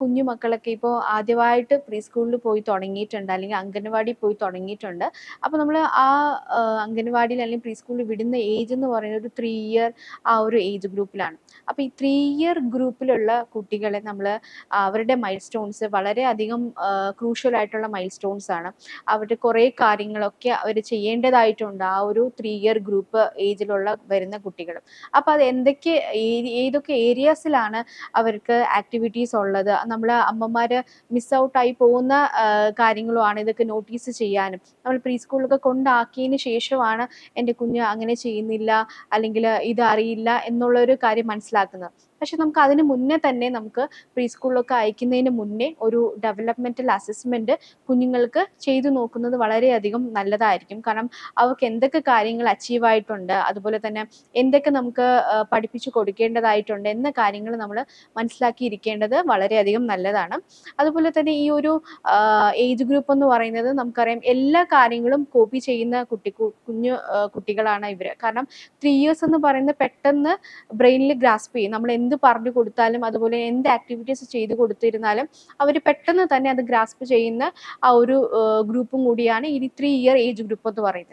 കുഞ്ഞു മക്കളൊക്കെ ഇപ്പോൾ ആദ്യമായിട്ട് പ്രീ സ്കൂളിൽ പോയി തുടങ്ങിയിട്ടുണ്ട് അല്ലെങ്കിൽ അംഗനവാടി പോയി തുടങ്ങിയിട്ടുണ്ട്. അപ്പോൾ നമ്മൾ ആ അംഗനവാടിയിൽ അല്ലെങ്കിൽ പ്രീ സ്കൂളിൽ വിടുന്ന ഏജ് എന്ന് പറയുന്നത് ഒരു ത്രീ ഇയർ ആ ഒരു ഏജ് ഗ്രൂപ്പിലാണ്. അപ്പോൾ ഈ ത്രീ ഇയർ ഗ്രൂപ്പിലുള്ള കുട്ടികളെ നമ്മൾ അവരുടെ മൈൽ സ്റ്റോൺസ് വളരെയധികം ക്രൂഷ്യൽ ആയിട്ടുള്ള മൈൽ സ്റ്റോൺസ് ആണ്. അവരുടെ കുറേ കാര്യങ്ങളൊക്കെ അവർ ചെയ്യേണ്ടതായിട്ടുണ്ട് ആ ഒരു ത്രീ ഇയർ ഗ്രൂപ്പ് ഏജിലുള്ള വരുന്ന കുട്ടികൾ അപ്പോൾ അത് എന്തൊക്കെ ഏതൊക്കെ ഏരിയാസിലാണ് അവർക്ക് ആക്ടിവിറ്റീസ് ഉള്ളത്? നമ്മൾ അമ്മമാർ മിസ് ഔട്ടായി പോകുന്ന കാര്യങ്ങളുമാണ് ഇതൊക്കെ നോട്ടീസ് ചെയ്യാനും. നമ്മൾ പ്രീ സ്കൂളിലൊക്കെ കൊണ്ടാക്കിയതിന് ശേഷമാണ് എന്റെ കുഞ്ഞ് അങ്ങനെ ചെയ്യുന്നില്ല അല്ലെങ്കിൽ ഇത് അറിയില്ല എന്നുള്ളൊരു കാര്യം മനസ്സിലാക്കുന്നത്. പക്ഷെ നമുക്ക് അതിന് മുന്നേ തന്നെ നമുക്ക് പ്രീ സ്കൂളിലൊക്കെ അയക്കുന്നതിന് മുന്നേ ഒരു ഡെവലപ്മെന്റൽ അസസ്മെന്റ് കുഞ്ഞുങ്ങൾക്ക് ചെയ്തു നോക്കുന്നത് വളരെയധികം നല്ലതായിരിക്കും. കാരണം അവർക്ക് എന്തൊക്കെ കാര്യങ്ങൾ അച്ചീവ് ആയിട്ടുണ്ട് അതുപോലെ തന്നെ എന്തൊക്കെ നമുക്ക് പഠിപ്പിച്ചു കൊടുക്കേണ്ടതായിട്ടുണ്ട് എന്ന കാര്യങ്ങൾ നമ്മൾ മനസ്സിലാക്കിയിരിക്കേണ്ടത് വളരെയധികം നല്ലതാണ്. അതുപോലെ തന്നെ ഈ ഒരു ഏജ് ഗ്രൂപ്പ് എന്ന് പറയുന്നത് നമുക്കറിയാം എല്ലാ കാര്യങ്ങളും കോപ്പി ചെയ്യുന്ന കുട്ടി കുഞ്ഞു കുട്ടികളാണ് ഇവർ കാരണം ത്രീ ഇയേഴ്സ് എന്ന് പറയുന്നത് പെട്ടെന്ന് ബ്രെയിനിൽ ഗ്രാസ്പ് ചെയ്യും. നമ്മൾ എന്ത് പറഞ്ഞു കൊടുത്താലും അതുപോലെ എന്ത് ആക്ടിവിറ്റീസ് ചെയ്തു കൊടുത്തിരുന്നാലും അവർ പെട്ടെന്ന് തന്നെ അത് ഗ്രാസ്പ് ചെയ്യുന്ന ആ ഒരു ഗ്രൂപ്പും കൂടിയാണ് ഈ ത്രീ ഇയർ ഏജ് ഗ്രൂപ്പ് എന്ന് പറയുന്നത്.